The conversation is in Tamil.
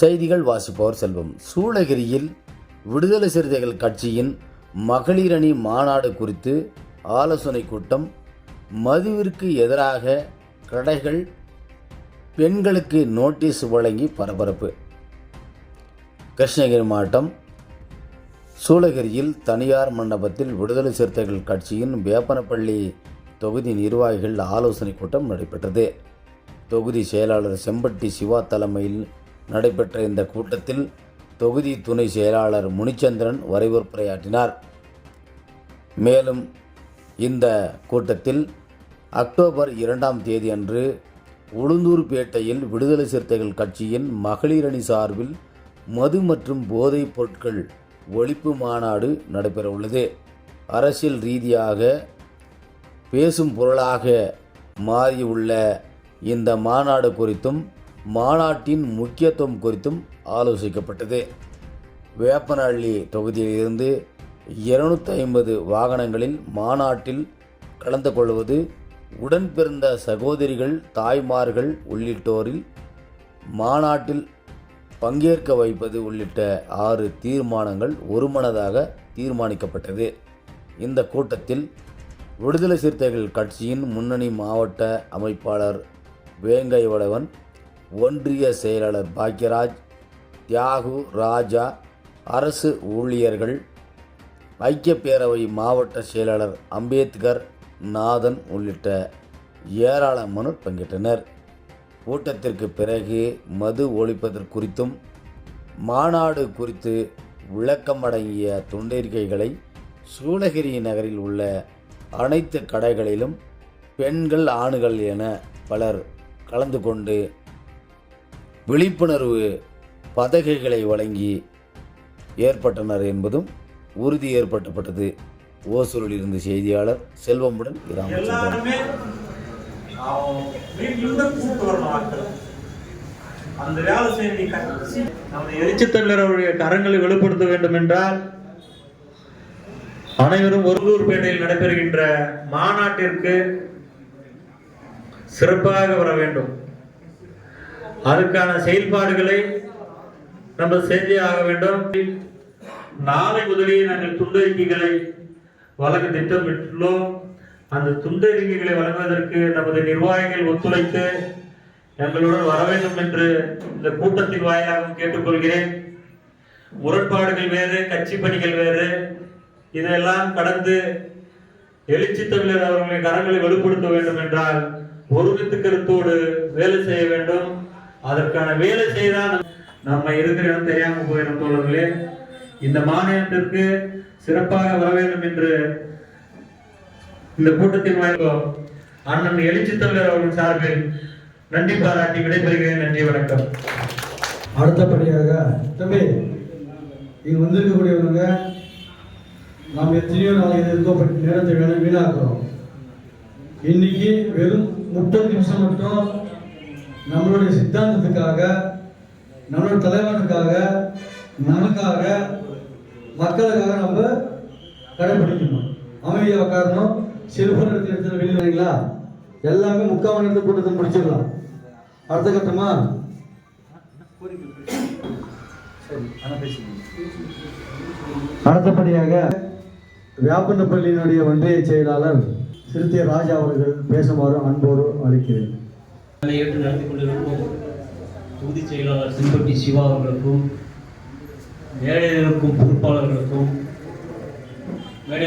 செய்திகள் வாசிப்பவர் செல்வம். சூளகிரியில் விடுதலை சிறுத்தைகள் கட்சியின் மகளிரணி மாநாடு குறித்து ஆலோசனை கூட்டம். மதுவிற்கு எதிராக கடைகள் பெண்களுக்கு நோட்டீஸ் வழங்கி பரபரப்பு. கிருஷ்ணகிரி மாவட்டம் சூளகிரியில் தனியார் மண்டபத்தில் விடுதலை சிறுத்தைகள் கட்சியின் வேப்பனப்பள்ளி தொகுதி நிர்வாகிகள் ஆலோசனை கூட்டம் நடைபெற்றது. தொகுதி செயலாளர் செம்பட்டி சிவா தலைமையில் நடைபெற்ற இந்த கூட்டத்தில் தொகுதி துணை செயலாளர் முனிச்சந்திரன் வரவேற்புரையாற்றினார் மேலும் இந்த கூட்டத்தில் அக்டோபர் இரண்டாம் தேதி அன்று உளுந்தூர்பேட்டையில் விடுதலை சிறுத்தைகள் கட்சியின் மகளிரணி சார்பில் மது மற்றும் போதைப் பொருட்கள் ஒழிப்பு மாநாடு நடைபெறவுள்ளது. அரசியல் ரீதியாக பேசும் பொருளாக மாறியுள்ள இந்த மாநாடு குறித்தும் மாநாட்டின் முக்கியத்துவம் குறித்தும் ஆலோசிக்கப்பட்டது. வேப்பனஹள்ளி தொகுதியிலிருந்து இருநூத்தி ஐம்பது வாகனங்களில் மாநாட்டில் கலந்து கொள்வது உடன் பிறந்த சகோதரிகள் தாய்மார்கள் உள்ளிட்டோரில் மாநாட்டில் பங்கேற்க வைப்பது உள்ளிட்ட ஆறு தீர்மானங்கள் ஒருமனதாக தீர்மானிக்கப்பட்டது. இந்த கூட்டத்தில் விடுதலை சிறுத்தைகள் கட்சியின் முன்னணி மாவட்ட அமைப்பாளர் வேங்கை வளவன் ஒன்றிய செயலாளர் பாக்யராஜ் தியாகு ராஜா அரசு ஊழியர்கள் ஐக்கிய பேரவை மாவட்ட செயலாளர் அம்பேத்கர் நாதன் உள்ளிட்ட ஏராளமானோர் பங்கேற்றனர். கூட்டத்திற்கு பிறகு மது ஒழிப்பதற்கு குறித்தும் மாநாடு குறித்து விளக்கமடங்கிய துண்டறிக்கைகளை சூளகிரி நகரில் உள்ள அனைத்து கடைகளிலும் பெண்கள் ஆணுகள் என பலர் கலந்து கொண்டு விழிப்புணர்வு பதகைகளை வழங்கி ஏற்பட்டனர் என்பதும் உறுதி ஏற்பட்டப்பட்டது. ஓசூரில் இருந்து செய்தியாளர் செல்வமுடன் ராமச்சந்திரன் அவன் வீட்டிலிருந்து கூப்பிட்டு வரணும் ஆட்கள். அந்த வேலை செய்ய நீ கட்சி நம்ம எழுச்சி கரங்களை வெளிப்படுத்த வேண்டும் என்றால் அனைவரும் ஒருலூர்பேட்டையில் நடைபெறுகின்ற மாநாட்டிற்கு சிறப்பாக வர வேண்டும். அதுக்கான செயல்பாடுகளை நம்ம செஞ்சே ஆக வேண்டும். நாளை முதலே நாங்கள் துண்டறிக்கைகளை வழங்க திட்டமிட்டுள்ளோம். அந்த துண்டறிக்கைகளை வழங்குவதற்கு நமது நிர்வாகிகள் ஒத்துழைத்து எங்களுடன் வர வேண்டும் என்று இந்த கூட்டத்தின் வாயிலாக கேட்டுக்கொள்கிறேன். முரண்பாடுகள் வேறு கட்சி பணிகள் வேறு. இதெல்லாம் கடந்து எழுச்சி தமிழர் அவர்களின் கரங்களை வலுப்படுத்த வேண்டும் என்றால் ஒருமித்து கருத்தோடு வேலை செய்ய வேண்டும். அதற்கான வேலை செய்தால் நம்ம இருக்கிற இடம் தெரியாம போயிடும் தோழர்களே. இந்த மாநிலத்திற்கு சிறப்பாக வர வேண்டும் என்று இந்த கூட்டத்தின் வாய்ப்போம் அண்ணன் எழுச்சி தமிழர் அவர்கள் சார்பில் நன்றி பாராட்டி விடைபெறுகிறேன். நன்றி வணக்கம். அடுத்தபடியாக தம்பி இங்க வந்திருக்கக்கூடியவங்க நாம் எத்தனையோ நாள் இருக்கோ பட் நேரத்தை வேணும் வீணாக்குறோம். இன்னைக்கு வெறும் முப்பது நிமிஷம் மட்டும் நம்மளுடைய சித்தாந்தத்துக்காக நம்மளுடைய தலைவனுக்காக நமக்காக மக்களுக்காக நம்ம கடைபிடிக்கணும். அமைதியாக உட்காரணும். செல்போன் எடுத்து எடுத்து வெளியிலீங்களா எல்லாமே முக்கால் மணி நேரத்தை கூட்டத்தை முடிச்சிடலாம். அடுத்த கட்டமா? அடுத்தபடியாக வியாபனப்பள்ளியினுடைய ஒன்றிய செயலாளர் சிறுத்தை ராஜா அவர்கள் பேசுமாறு அன்போடு அழைக்கிறேன். ஏற்று நடத்தி கொண்டிருக்கும் தொகுதி செயலாளர் செம்பட்டி சிவா அவர்களுக்கும் மேடையில் இருக்கும் பொறுப்பாளர்களுக்கும் மேடை